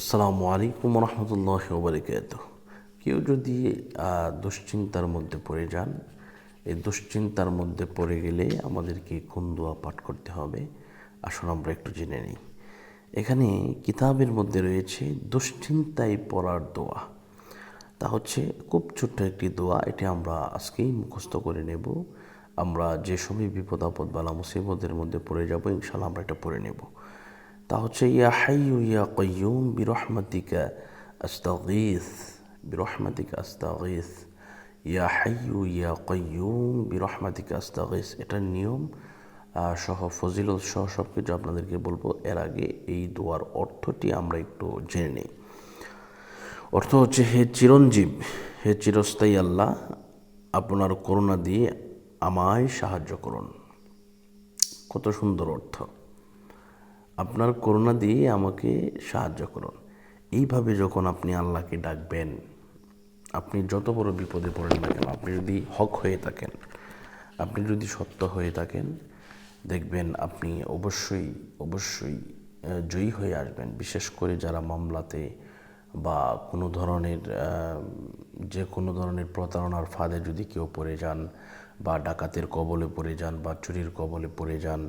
আসসালামু আলাইকুম রহমতুল্লাহ ওবরিকাত কেউ যদি দুশ্চিন্তার মধ্যে পড়ে যান, এই দুশ্চিন্তার মধ্যে পড়ে গেলে আমাদেরকে কোন দোয়া পাঠ করতে হবে? আসুন আমরা একটু জেনে নিই। এখানে কিতাবের মধ্যে রয়েছে দুশ্চিন্তায় পড়ার দোয়া। তা হচ্ছে খুব ছোট্ট একটি দোয়া, এটি আমরা আজকেই মুখস্থ করে নেব। আমরা যে সময় বিপদ আপদ বালা মুসিবতের মধ্যে পড়ে যাব ইনশাল্লাহ আমরা এটা পড়ে নেব। তা হচ্ছে, ইয়া হাইয়ু ইয়া কয়ুম বিরহমাতিকা আস্তাগিস, বিরহমাতিকা আস্তাগীস, ইয়া হাইয়ু ইয়া কয়ুম বিরহমাতিকা আস্তাগীস। এটার নিয়ম সহ ফজিলত সহ সব কিছু আপনাদেরকে বলব। এর আগে এই দোয়ার অর্থটি আমরা একটু জেনে নিই। অর্থ হচ্ছে, হে চিরঞ্জীব, হে চিরস্থায়ী আল্লাহ, আপনার করুণা দিয়ে আমায় সাহায্য করুন। কত সুন্দর অর্থ। আপনার করুণা দিয়ে আমাকে সাহায্য করুন। এইভাবে যখন আপনি আল্লাহকে ডাকবেন, আপনি যত বড় বিপদে পড়েন না কেন, আপনি যদি হক হয়ে থাকেন, আপনি যদি সত্য হয়ে থাকেন, দেখবেন আপনি অবশ্যই অবশ্যই জয়ী হয়ে আসবেন। বিশেষ করে যারা মামলাতে বা কোনো ধরনের যে কোনো ধরনের প্রতারণার ফাঁদে যদি কেউ পড়ে যান বা ডাকাতের কবলে পড়ে যান বা চুরির কবলে পড়ে যান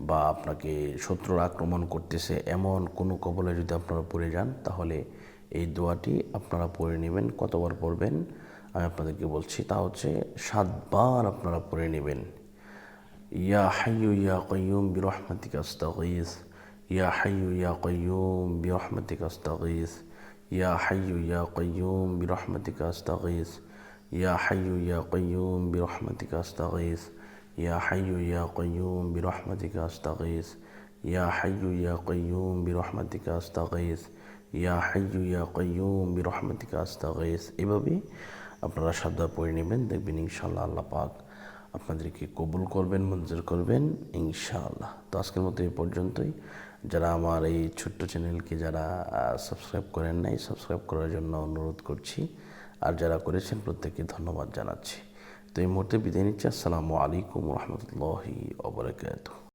বা আপনাকে শত্রুর আক্রমণ করতেছে এমন কোনো কবলে যদি আপনারা পড়ে যান, তাহলে এই দোয়াটি আপনারা পড়ে নেবেন। কতবার পড়বেন? আমি আপনাদেরকে বলছি, তা হচ্ছে সাতবার আপনারা পড়ে নেবেন। ইয়া হাইয়ু ইয়া কয়ুম বিরহমাতিকা আস্তাগীস। ইয়া হাইয়ু ইয়া কয়ুম বিরহমাতিকা আস্তাগীস। ইয়া হাইয়ু ইয়া কয়ুম বিরহমাতিকা আস্তাগীস। ইয়া হাইয়ু ইয়া কয়ুম বিরহমাতিকা আস্তাগীস। ইয়া হাইয়ু ইয়া কয়ুম বিরহমাতিকা আস্তাগীস ইয়া হাইয়ু ইয়া কয়ুম বিরহমাতিকা আস্তাগীস ইয়া হাইয়ু ইয়া কয়ুম বিরহমাতিকা আস্তাগীস এভাবে আপনারা সাবধান পড়ে নেবেন, দেখবেন ইনশাআল্লাহ আল্লাহ পাক আপনাদেরকে কবুল করবেন, মঞ্জুর করবেন, ইনশাআল্লাহ। তো আজকের মতো এই পর্যন্তই। যারা আমার এই ছোট্ট চ্যানেলকে যারা সাবস্ক্রাইব করেন নাই, সাবস্ক্রাইব করার জন্য অনুরোধ করছি। আর যারা করেছেন, প্রত্যেককে ধন্যবাদ জানাচ্ছি। তো এই মুহূর্তে বিদায় নিচ্ছি আসসালামু আলাইকুম রহমতুল্লাহি ওবরাকাতুহ